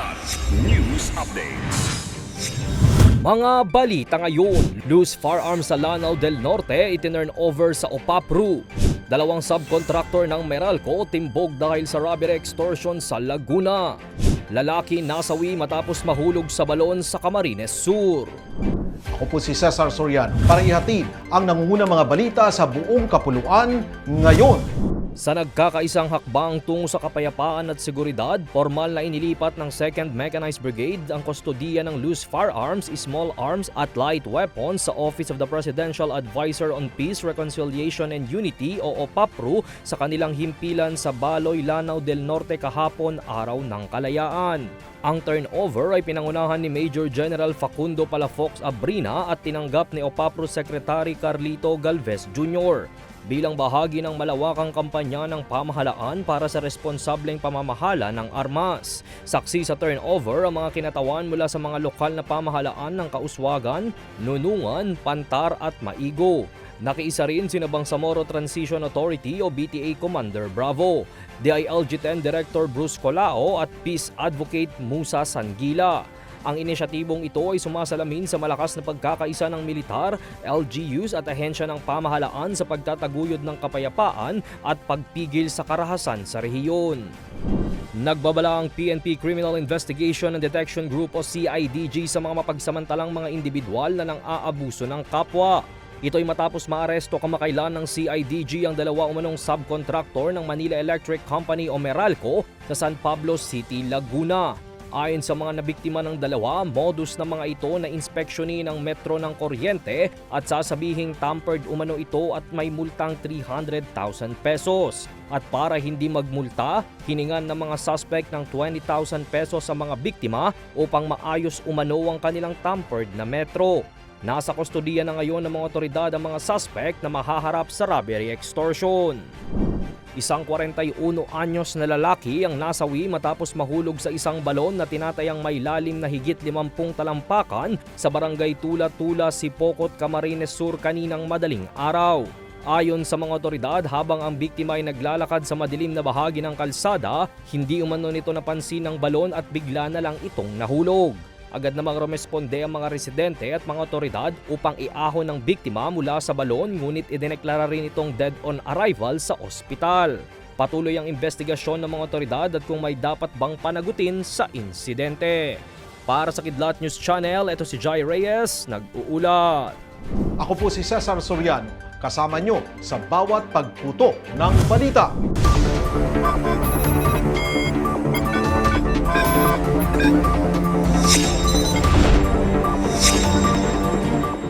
Kilat News Updates. Mga balita ngayon, loose firearms sa Lanao del Norte itinurn over sa OPAPRU. Dalawang subcontractor ng Meralco timbog dahil sa robbery extortion sa Laguna. Lalaki nasawi matapos mahulog sa balon sa Camarines Sur. Ako po si Cesar Soriano para ihatid ang nangungunang mga balita sa buong kapuluan ngayon. Sa nagkakaisang hakbang tungo sa kapayapaan at seguridad, formal na inilipat ng 2nd Mechanized Brigade ang kustodiya ng loose firearms, small arms at light weapons sa Office of the Presidential Advisor on Peace, Reconciliation and Unity o OPAPRU sa kanilang himpilan sa Baloy, Lanao del Norte kahapon araw ng kalayaan. Ang turnover ay pinangunahan ni Major General Facundo Palafox Abrina at tinanggap ni OPAPRO Secretary Carlito Galvez Jr bilang bahagi ng malawakang kampanya ng pamahalaan para sa responsableng pamamahala ng armas. Saksi sa turnover ang mga kinatawan mula sa mga lokal na pamahalaan ng Kauswagan, Nunungan, Pantar at Maigo. Nakiisa rin si Bangsamoro Transition Authority o BTA Commander Bravo, DILG-10 Director Bruce Colao at Peace Advocate Musa Sangila. Ang inisyatibong ito ay sumasalamin sa malakas na pagkakaisa ng militar, LGUs at ahensya ng pamahalaan sa pagtataguyod ng kapayapaan at pagpigil sa karahasan sa rehiyon. Nagbabala ang PNP Criminal Investigation and Detection Group o CIDG sa mga mapagsamantalang mga individual na nang aabuso ng kapwa. Ito'y matapos maaresto kamakailan ng CIDG ang dalawa umanong subcontractor ng Manila Electric Company o Meralco sa San Pablo City, Laguna. Ayon sa mga nabiktima ng dalawa, modus ng mga ito na inspeksyonin ng metro ng kuryente at sasabihing tampered umano ito at may multang 300,000 pesos. At para hindi magmulta, hiningan ng mga suspect ng 20,000 pesos sa mga biktima upang maayos umano ang kanilang tampered na metro. Nasa kustodiya na ngayon ng mga otoridad ang mga suspect na mahaharap sa robbery extortion. Isang 41 anyos na lalaki ang nasawi matapos mahulog sa isang balon na tinatayang may lalim na higit 50 talampakan sa barangay Tula-Tula, Sipokot, Camarines Sur kaninang madaling araw. Ayon sa mga otoridad, habang ang biktima ay naglalakad sa madilim na bahagi ng kalsada, hindi umano nito napansin ng balon at bigla na lang itong nahulog. Agad namang rumesponde ang mga residente at mga otoridad upang iahon ng biktima mula sa balon ngunit idineklara rin itong dead on arrival sa ospital. Patuloy ang investigasyon ng mga otoridad at kung may dapat bang panagutin sa insidente. Para sa Kidlat News Channel, ito si Jai Reyes, nag-uulat. Ako po si Cesar Soriano, kasama nyo sa bawat pagputo ng balita.